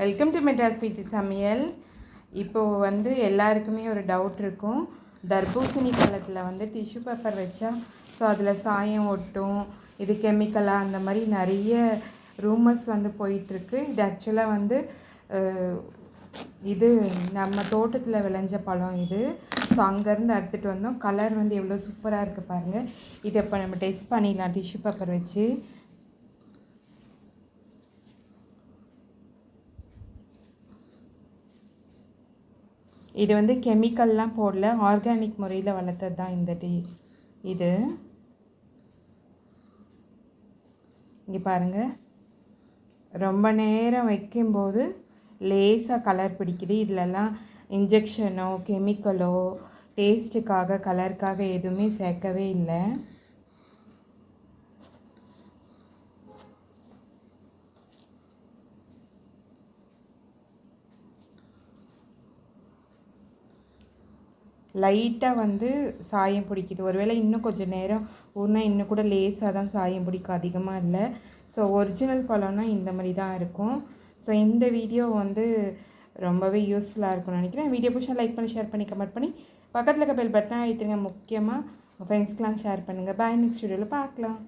Welcome to Madras வீட்டு சமையல். இப்போது வந்து எல்லாருக்குமே ஒரு டவுட் இருக்கும். தர்பூசணி பழத்தில் வந்து டிஷ்யூ பேப்பர் வச்சா ஸோ அதில் சாயம் ஒட்டும் இது கெமிக்கலாக அந்த மாதிரி நிறைய ரூமர்ஸ் வந்து போயிட்டுருக்கு. இது ஆக்சுவலாக வந்து இது நம்ம தோட்டத்தில் விளைஞ்ச பழம் இது. ஸோ அங்கேருந்து அறுத்துட்டு வந்தோம். கலர் வந்து எவ்வளோ சூப்பராக இருக்குது பாருங்கள் இதை இப்போ நம்ம டெஸ்ட் பண்ணிடலாம் டிஷ்யூ பேப்பர் வச்சு. இது வந்து கெமிக்கல்லாம் போடல ஆர்கானிக் முறையில் வளர்த்தது தான் இந்த டீ. இது இங்கே பாருங்கள் ரொம்ப நேரம் வைக்கும்போது லேசாக கலர் பிடிக்குது. இதிலலாம் இன்ஜெக்ஷனோ கெமிக்கலோ டேஸ்ட்டுக்காக கலருக்காக எதுவுமே சேர்க்கவே இல்லை. லைட்டாக வந்து சாயம் பிடிக்குது. ஒருவேளை இன்னும் கொஞ்சம் நேரம் ஊறினா இன்னும் கூட லேசாக தான் சாயம் பிடிக்கும் அதிகமாக இல்லை. ஸோ ஒரிஜினல் பழம்னா இந்த மாதிரி தான் இருக்கும். ஸோ இந்த வீடியோ வந்து ரொம்பவே யூஸ்ஃபுல்லாக இருக்கும்னு நினைக்கிறேன். வீடியோ பிடிச்சா லைக் பண்ணி ஷேர் பண்ணி கமெண்ட் பண்ணி பக்கத்தில் இருக்க பெல் பட்டனை அழுத்துங்க முக்கியமாக உங்கள் ஃப்ரெண்ட்ஸ்க்கெலாம் ஷேர் பண்ணுங்கள் பாய் நெக்ஸ்ட் வீடியோவில் பார்க்கலாம்.